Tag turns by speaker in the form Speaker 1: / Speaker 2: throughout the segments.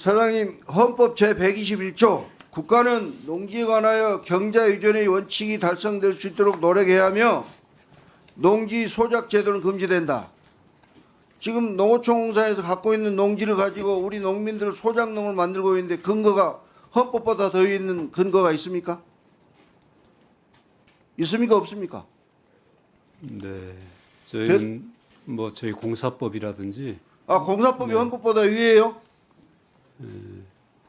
Speaker 1: 사장님 헌법 제 121조 국가는 농지에 관하여 경자 유전의 원칙이 달성될 수 있도록 노력해야 하며 농지 소작 제도는 금지된다. 지금 농어촌 공사에서 갖고 있는 농지를 가지고 우리 농민들 소작농을 만들고 있는데 근거가 헌법보다 더 있는 근거가 있습니까? 있습니까 없습니까?
Speaker 2: 네. 저희는 뭐 저희 공사법이라든지
Speaker 1: 아 공사법이
Speaker 2: 네.
Speaker 1: 헌법보다 위에요?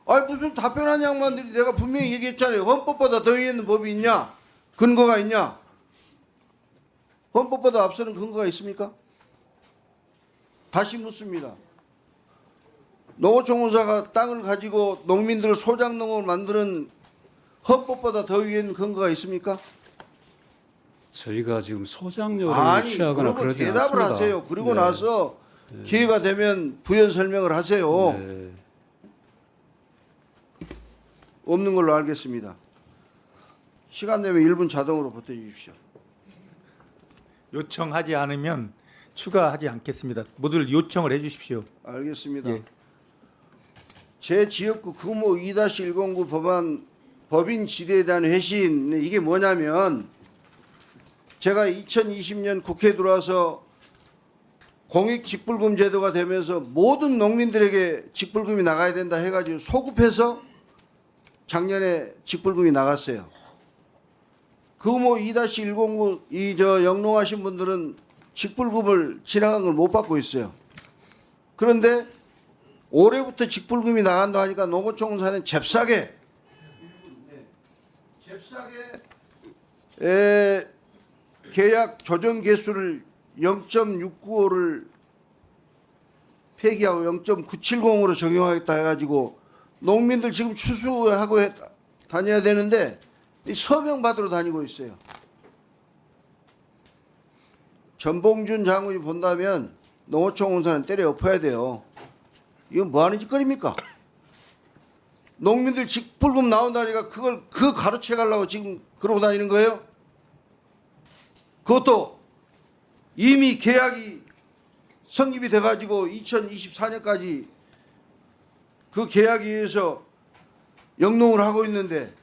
Speaker 1: 아니 무슨 답변한 양반들이 내가 분명히 얘기했잖아요. 헌법보다 더 위에 있는 법이 있냐? 근거가 있냐? 헌법보다 앞서는 근거가 있습니까? 다시 묻습니다. 농어촌공사가 땅을 가지고 농민들 소작농을 만드는 헌법보다 더 위에 있는 근거가 있습니까?
Speaker 2: 저희가 지금 소장료를
Speaker 1: 아니
Speaker 2: 취하거나 그러지
Speaker 1: 대답을
Speaker 2: 않습니다.
Speaker 1: 하세요. 그리고
Speaker 2: 네.
Speaker 1: 나서 기회가 되면 부연 설명을 하세요.
Speaker 2: 네.
Speaker 1: 없는 걸로 알겠습니다. 시간 되면 1분 자동으로 버텨주십시오.
Speaker 3: 요청하지 않으면 추가하지 않겠습니다. 모두 요청을 해주십시오.
Speaker 1: 알겠습니다.
Speaker 3: 예.
Speaker 1: 제 지역구 규모 2-109 법안 법인 질의에 대한 회신 이게 뭐냐면 제가 2020년 국회에 들어와서 공익 직불금 제도가 되면서 모든 농민들에게 직불금이 나가야 된다 해가지고 소급해서 작년에 직불금이 나갔어요. 규모 2-109 이 저 영농하신 분들은 직불금을 지나간 걸 못 받고 있어요. 그런데 올해부터 직불금이 나간다 하니까 농어촌사는 잽싸게 잽싸게 에, 계약 조정 개수를 0.695를 폐기하고 0.970으로 적용하겠다 해가지고 농민들 지금 추수하고 해- 다녀야 되는데 이 서명 받으러 다니고 있어요. 전봉준 장군이 본다면 농어촌 공사는 때려 엎어야 돼요. 이건 뭐 하는 짓거리입니까? 농민들 직불금 나온다니까 그걸 그 가로채 가려고 지금 그러고 다니는 거예요? 그것도 이미 계약이 성립이 돼가지고 2024년까지 그 계약에 의해서 영농을 하고 있는데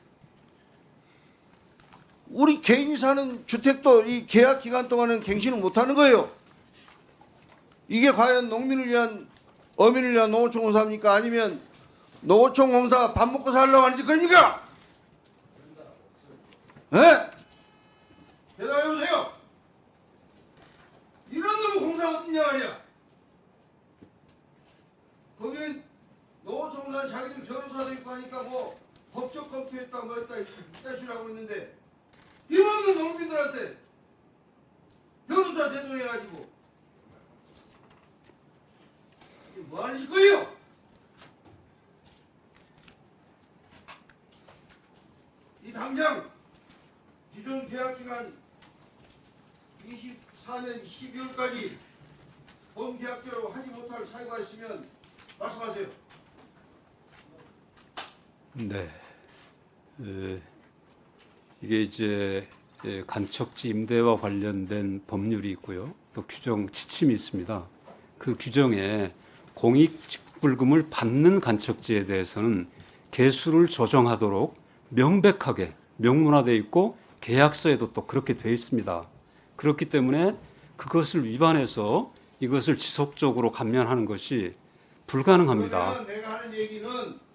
Speaker 1: 우리 개인이 사는 주택도 이 계약 기간 동안은 갱신을 못하는 거예요. 이게 과연 농민을 위한 어민을 위한 농어촌 공사입니까? 아니면 농어촌 공사가 밥 먹고 살려고 하는 짓거리입니까? 예? 대답해 보세요. 이런 놈의 공사가 어딨냐 말이야. 거기는 농어촌 공사는 자 기들 변호사도 있고 하니까 뭐 법적 검토했다 뭐 했다 이따 시라고 있는데 이없는 농민들한테 변호사 대동해가지고 뭐 하는 짓거리요? 이 당장 기존 계약 기간 24년 12월까지 본 계약대로 하지 못할 사유가 있으면 말씀하세요.
Speaker 2: 네. 에, 이게 이제 예, 간척지 임대와 관련된 법률이 있고요. 또 규정 지침이 있습니다. 그 규정에 공익 직불금을 받는 간척지에 대해서는 개수를 조정하도록 명백하게 명문화되어 있고 계약서에도 또 그렇게 되어 있습니다. 그렇기 때문에 그것을 위반해서 이것을 지속적으로 감면하는 것이 불가능합니다.
Speaker 1: 내가 하는 얘기는 그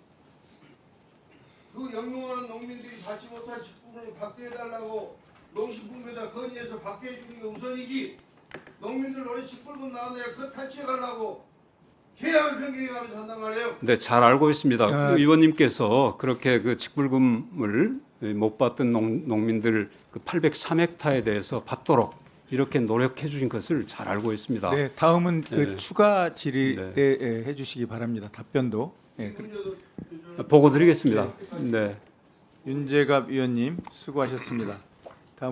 Speaker 1: 영농하는 농민들이 받지 못한 직분을 받게 해달라고 농식품에다 건의해서 받게 해주는 게 우선이지 농민들 노래 직불금 나왔는데 그거 탈취해 가려고 계약을 변경해가면서 한단 말이에요.
Speaker 2: 네, 잘 알고 있습니다.
Speaker 3: 아,
Speaker 2: 그 의원님께서 그렇게 그 직불금을 못 받던 농, 농민들 그 803헥타에 대해서 받도록 이렇게 노력해 주신 것을 잘 알고 있습니다.
Speaker 3: 네, 다음은 그
Speaker 2: 네.
Speaker 3: 추가 질의
Speaker 2: 네.
Speaker 3: 때 예, 해주시기 바랍니다. 답변도. 예, 그-
Speaker 1: 문제도
Speaker 2: 보고 드리겠습니다. 네.
Speaker 3: 윤재갑 위원님 수고하셨습니다.